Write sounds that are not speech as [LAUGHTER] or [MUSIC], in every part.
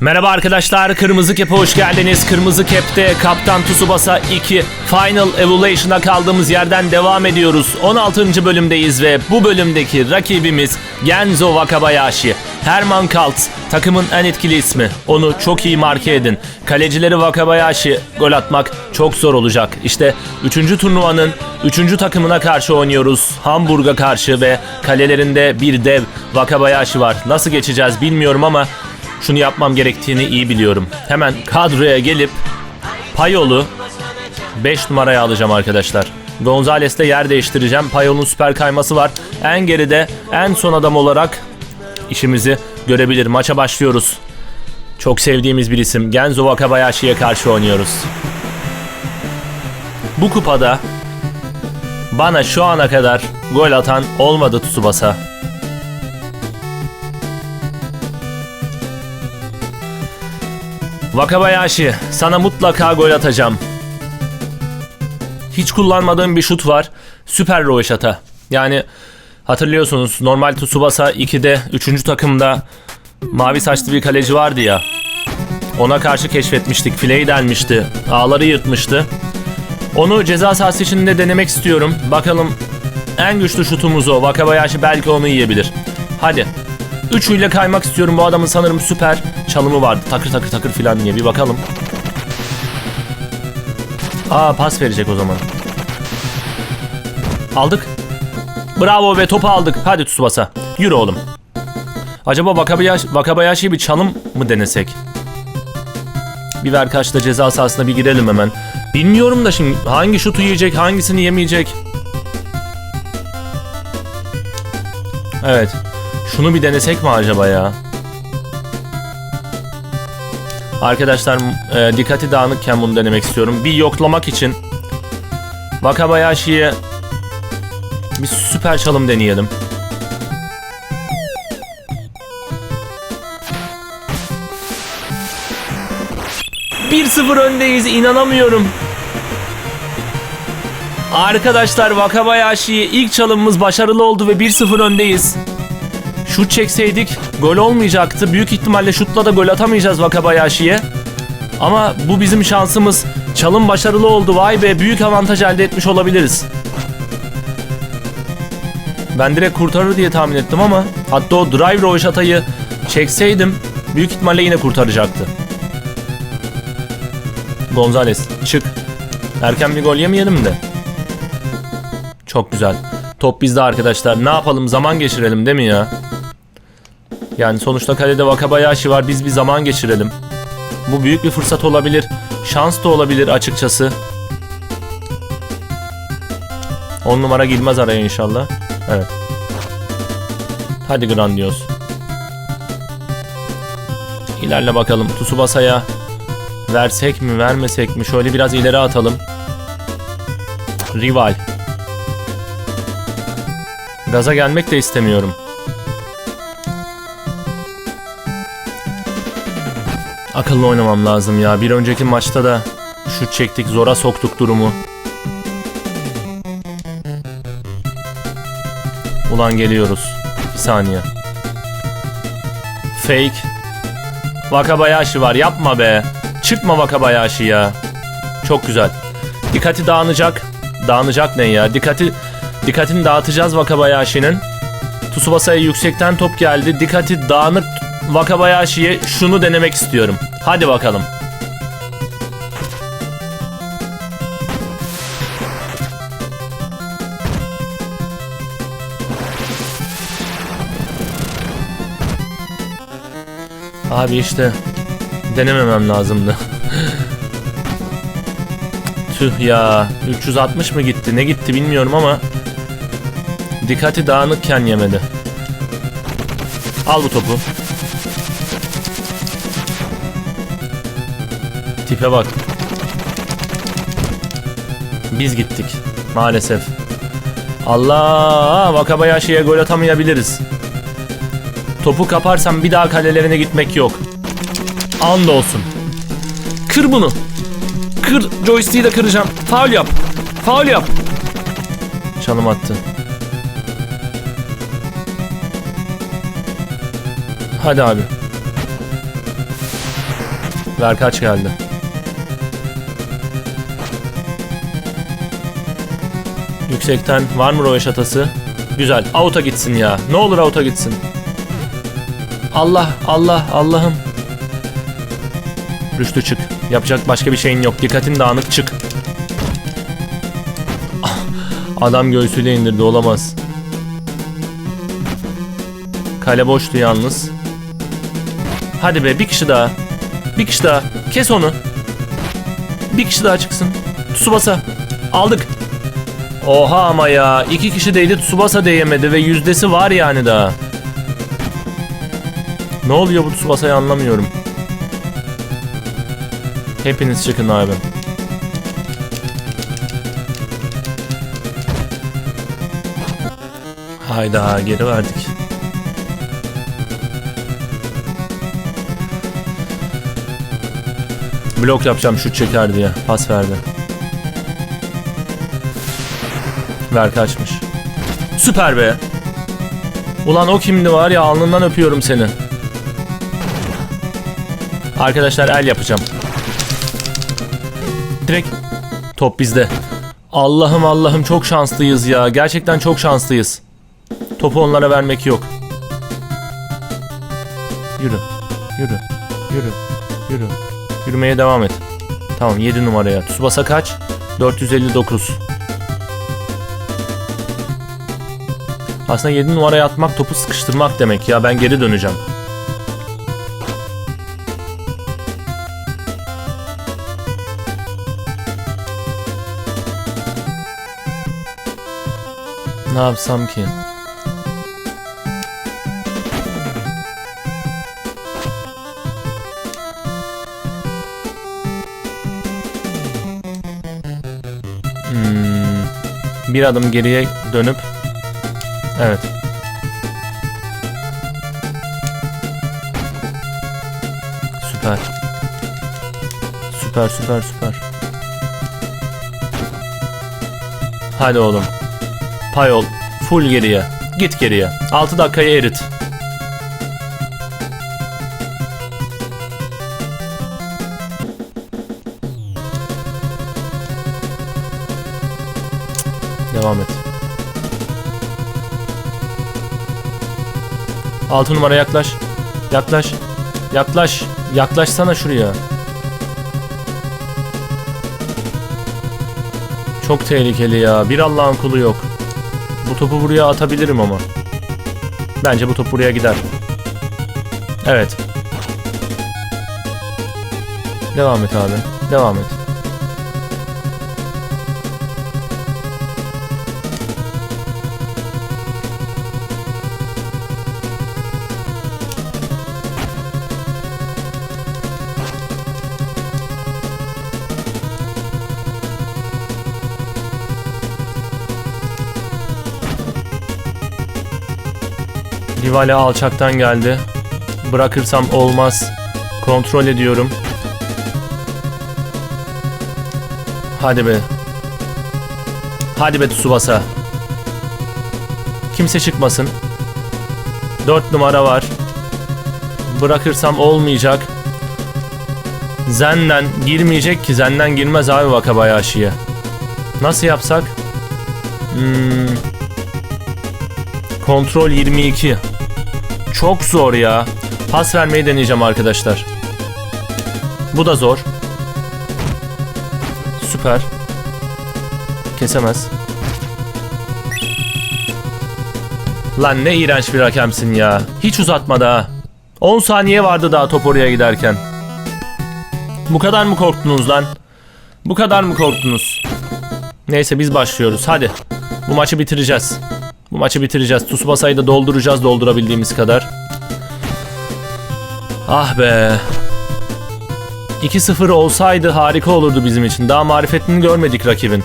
Merhaba arkadaşlar, Kırmızı Kep'e hoş geldiniz. Kırmızı Kep'te Kaptan Tsubasa 2 Final Evolution'a kaldığımız yerden devam ediyoruz. 16. bölümdeyiz ve bu bölümdeki rakibimiz Genzo Wakabayashi. Herman Kaltz, takımın en etkili ismi. Onu çok iyi marke edin. Kalecileri Wakabayashi, gol atmak çok zor olacak. İşte 3. turnuvanın 3. takımına karşı oynuyoruz. Hamburg'a karşı ve kalelerinde bir dev Wakabayashi var. Nasıl geçeceğiz bilmiyorum ama şunu yapmam gerektiğini iyi biliyorum. Hemen kadroya gelip Payol'u 5 numaraya alacağım arkadaşlar. Gonzales'te yer değiştireceğim. Payol'un süper kayması var. En geride en son adam olarak işimizi görebilir. Maça başlıyoruz. Çok sevdiğimiz bir isim. Genzo Wakabayashi'ye karşı oynuyoruz. Bu kupada bana şu ana kadar gol atan olmadı Tsubasa. Wakabayashi, sana mutlaka gol atacağım. Hiç kullanmadığım bir şut var. Süper rovaşata. Yani hatırlıyorsunuz normal Tsubasa 2'de 3. takımda mavi saçlı bir kaleci vardı ya. Ona karşı keşfetmiştik. Fileyi delmişti. Ağları yırtmıştı. Onu ceza sahası içinde denemek istiyorum. Bakalım en güçlü şutumuz o. Wakabayashi belki onu yiyebilir. Hadi. Üçüyle kaymak istiyorum. Bu adamın sanırım süper çalımı vardı. Takır takır takır filan diye. Bir bakalım. Aa pas verecek o zaman. Aldık. Bravo be topu aldık. Hadi Tsubasa. Yürü oğlum. Acaba Wakabayashi, Wakabayashi'yi bir çalım mı denesek? Bir ver kaçta ceza sahasına bir girelim hemen. Bilmiyorum da şimdi hangi şutu yiyecek, hangisini yemeyecek. Evet. Şunu bir denesek mi acaba ya? Arkadaşlar e, dikkati dağınıkken bunu denemek istiyorum. Bir yoklamak için Wakabayashi'ye bir süper çalım deneyelim. Bir sıfır öndeyiz inanamıyorum. Arkadaşlar Wakabayashi'ye ilk çalımımız başarılı oldu ve 1-0 öndeyiz. Şut çekseydik gol olmayacaktı. Büyük ihtimalle şutla da gol atamayacağız Wakabayashi'ye. Ama bu bizim şansımız. Çalım başarılı oldu. Vay be büyük avantaj elde etmiş olabiliriz. Ben direkt kurtarır diye tahmin ettim ama hatta o drive roşatayı çekseydim büyük ihtimalle yine kurtaracaktı. Gonzales çık. Erken bir gol yemeyelim de. Çok güzel. Top bizde arkadaşlar. Ne yapalım zaman geçirelim değil mi ya? Yani sonuçta kalede Wakabayashi var. Biz bir zaman geçirelim. Bu büyük bir fırsat olabilir. Şans da olabilir açıkçası. 10 numara girmez araya inşallah. Evet. Hadi Grandios. İlerle bakalım. Tsubasa'ya versek mi vermesek mi? Şöyle biraz ileri atalım. Rival. Gaza gelmek de istemiyorum. Akıllı oynamam lazım ya. Bir önceki maçta da şut çektik, zora soktuk durumu. Ulan geliyoruz. Bir saniye. Fake. Wakabayashi var. Yapma be. Çıkma Wakabayashi ya. Çok güzel. Dikkati dağınacak. Dağınacak ne ya? Dikkati dikkatini dağıtacağız Wakabayashi'nin. Tsubasa'ya yüksekten top geldi. Dikkati dağınık Wakabayashi'ye şunu denemek istiyorum. Hadi bakalım. Abi işte denememem lazımdı. [LAUGHS] Tüh ya 360 mı gitti ne gitti bilmiyorum ama dikkati dağınıkken yemedi. Al bu topu. Tipe bak. Biz gittik. Maalesef. Allah! Wakabayashi'ye gol atamayabiliriz. Topu kaparsam bir daha kalelerine gitmek yok. And olsun. Kır bunu. Kır. Joystick'i de kıracağım. Faul yap. Faul yap. Çalım attı. Hadi abi. Ver kaç geldi. Yüksekten var mı röveş atası? Güzel. Out'a gitsin ya. Ne olur out'a gitsin. Allah Allah Allah'ım. Rüştü çık. Yapacak başka bir şeyin yok. Dikkatin dağınık çık. Ah, Adam göğsüyle indirdi olamaz. Kale boştu yalnız. Hadi be bir kişi daha. Bir kişi daha. Kes onu. Bir kişi daha çıksın. Tsubasa. Aldık. Oha ama ya. iki kişi değdi Tsubasa değemedi ve yüzdesi var yani daha. Ne oluyor bu Tsubasa'yı anlamıyorum. Hepiniz çıkın abi. Hayda geri verdik. Blok yapacağım şut çeker diye. Pas verdi. Ver kaçmış. Süper be. Ulan o kimdi var ya alnından öpüyorum seni. Arkadaşlar el yapacağım. Direkt top bizde. Allah'ım Allah'ım çok şanslıyız ya. Gerçekten çok şanslıyız. Topu onlara vermek yok. Yürü. Yürü. Yürü. Yürü. Yürümeye devam et. Tamam 7 numaraya. Tsubasa kaç? 459. Aslında 7 numaraya atmak topu sıkıştırmak demek ya. Ben geri döneceğim. Ne yapsam ki? Hmm, bir adım geriye dönüp Evet. Süper. Süper süper süper. Hadi oğlum. Payol. Full geriye. Git geriye. 6 dakikaya erit. Devam et. 6 numara yaklaş. Yaklaş. Yaklaş. Yaklaşsana şuraya. Çok tehlikeli ya. Bir Allah'ın kulu yok. Bu topu buraya atabilirim ama. Bence bu top buraya gider. Evet. Devam et abi. Devam et. Rivale alçaktan geldi. Bırakırsam olmaz. Kontrol ediyorum. Hadi be. Hadi be Tsubasa. Kimse çıkmasın. 4 numara var. Bırakırsam olmayacak. Zenden girmeyecek ki. Zenden girmez abi Wakabayashi'ye. Nasıl yapsak? Hmm. Kontrol 22. Çok zor ya. Pas vermeyi deneyeceğim arkadaşlar. Bu da zor. Süper. Kesemez. Lan ne iğrenç bir hakemsin ya. Hiç uzatmadı ha. 10 saniye vardı daha top oraya giderken. Bu kadar mı korktunuz lan? Bu kadar mı korktunuz? Neyse biz başlıyoruz. Hadi. Bu maçı bitireceğiz. Bu maçı bitireceğiz. Tsubasa'yı da dolduracağız doldurabildiğimiz kadar. Ah be. 2-0 olsaydı harika olurdu bizim için. Daha marifetini görmedik rakibin.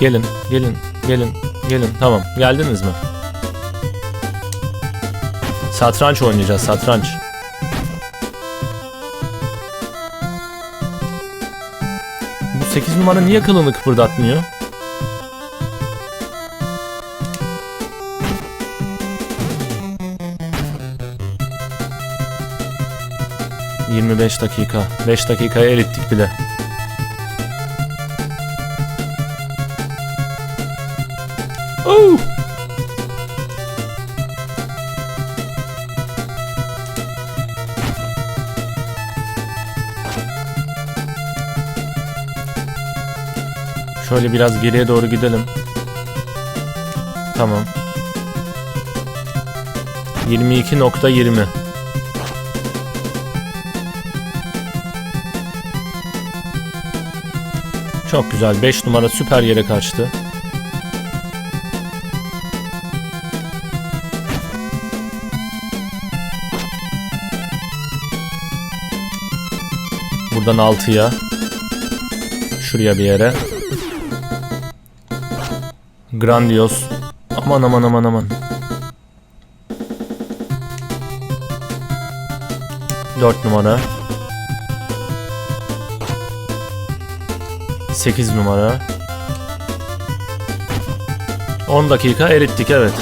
Gelin, gelin, gelin, gelin. Tamam, geldiniz mi? Satranç oynayacağız, satranç. 8 numara niye kılını kıpırdatmıyor? ...25 dakika. 5 dakikaya erittik bile. Şöyle biraz geriye doğru gidelim. Tamam. 22.20 Çok güzel. 5 numara süper yere kaçtı. Buradan 6'ya. Şuraya bir yere. Grandios. Aman aman aman aman. 4 numara. 8 numara. 10 dakika erittik evet.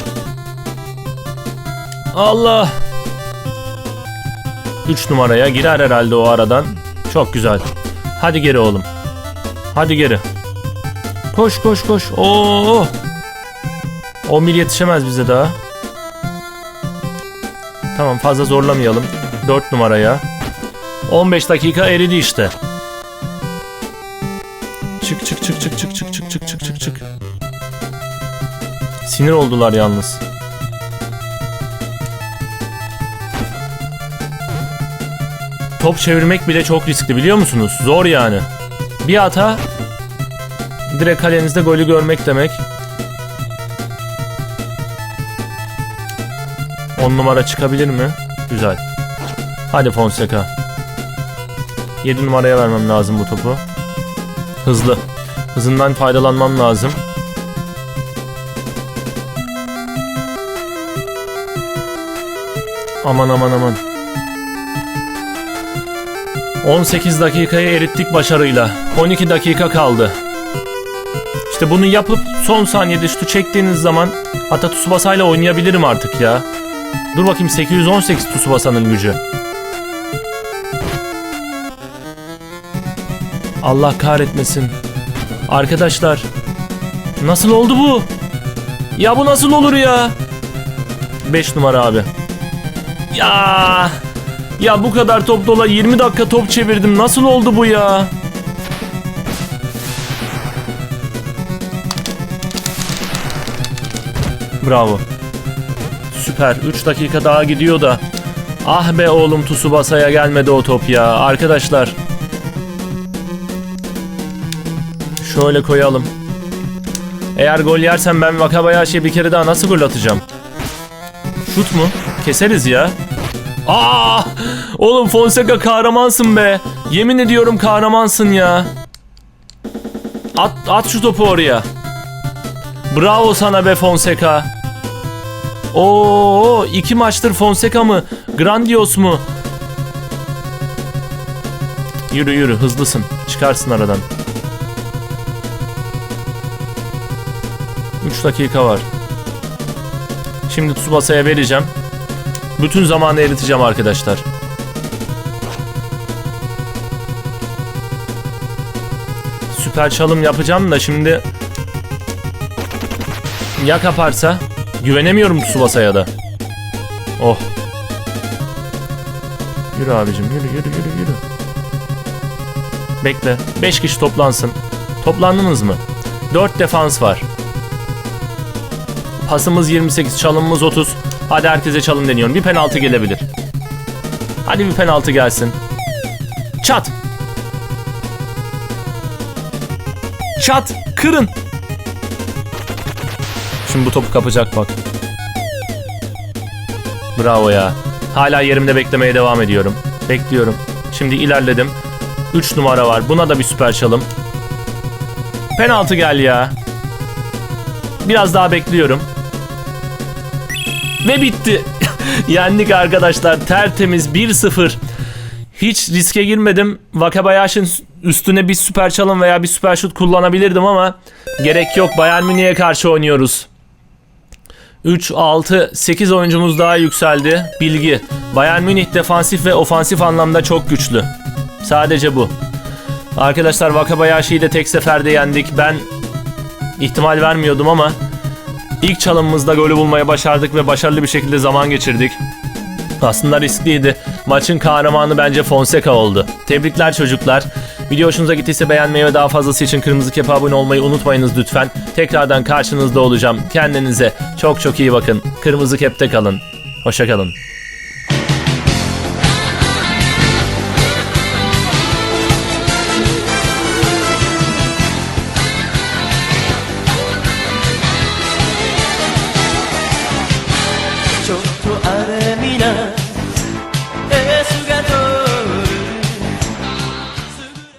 Allah. 3 numaraya girer herhalde o aradan. Çok güzel. Hadi geri oğlum. Hadi geri. Koş koş koş. Oo. 11 yetişemez bize daha. Tamam fazla zorlamayalım. 4 numaraya. 15 dakika eridi işte. Çık çık çık çık çık çık çık çık çık çık çık. Sinir oldular yalnız. Top çevirmek bile çok riskli biliyor musunuz? Zor yani. Bir hata direkt kalenizde golü görmek demek. 10 numara çıkabilir mi? Güzel. Hadi Fonseca. 7 numaraya vermem lazım bu topu. Hızlı. Hızından faydalanmam lazım. Aman aman aman. 18 dakikayı erittik başarıyla. 12 dakika kaldı. İşte bunu yapıp son saniyede şutu çektiğiniz zaman hatta Tsubasa'yla oynayabilirim artık ya. Dur bakayım 818 Tsubasa'nın gücü. Allah kahretmesin. Arkadaşlar. Nasıl oldu bu? Ya bu nasıl olur ya? 5 numara abi. Ya. Ya bu kadar top dola 20 dakika top çevirdim. Nasıl oldu bu ya? Bravo. Süper. 3 dakika daha gidiyor da. Ah be oğlum Tsubasa'ya gelmedi o top ya. Arkadaşlar. Şöyle koyalım. Eğer gol yersen ben Wakabayashi'ye bir kere daha nasıl gol atacağım? Şut mu? Keseriz ya. Aa! Oğlum Fonseca kahramansın be. Yemin ediyorum kahramansın ya. At, at şu topu oraya. Bravo sana be Fonseca. Oo, iki maçtır Fonseca mı? Grandios mu? Yürü yürü hızlısın. Çıkarsın aradan. 3 dakika var. Şimdi Tsubasa'ya vereceğim. Bütün zamanı eriteceğim arkadaşlar. Süper çalım yapacağım da şimdi ya kaparsa güvenemiyorum Tsubasa'ya da. Oh. Yürü abicim yürü yürü yürü yürü. Bekle. 5 kişi toplansın. Toplandınız mı? 4 defans var. Pasımız 28, çalımımız 30. Hadi herkese çalım deniyorum. Bir penaltı gelebilir. Hadi bir penaltı gelsin. Çat. Çat. Kırın. Şimdi bu topu kapacak bak. Bravo ya. Hala yerimde beklemeye devam ediyorum. Bekliyorum. Şimdi ilerledim. 3 numara var. Buna da bir süper çalım. Penaltı gel ya. Biraz daha bekliyorum. Ve bitti. [LAUGHS] Yendik arkadaşlar. Tertemiz 1-0. Hiç riske girmedim. Wakabayashi'nin üstüne bir süper çalım veya bir süper şut kullanabilirdim ama gerek yok. Bayern Münih'e karşı oynuyoruz. 3, 6, 8 oyuncumuz daha yükseldi. Bilgi. Bayern Münih defansif ve ofansif anlamda çok güçlü. Sadece bu. Arkadaşlar Wakabayashi'yi de tek seferde yendik. Ben ihtimal vermiyordum ama ilk çalımımızda golü bulmayı başardık ve başarılı bir şekilde zaman geçirdik. Aslında riskliydi. Maçın kahramanı bence Fonseca oldu. Tebrikler çocuklar. Video hoşunuza gittiyse beğenmeyi ve daha fazlası için Kırmızı Kep'e abone olmayı unutmayınız lütfen. Tekrardan karşınızda olacağım. Kendinize çok çok iyi bakın. Kırmızı Kep'te kalın. Hoşça kalın.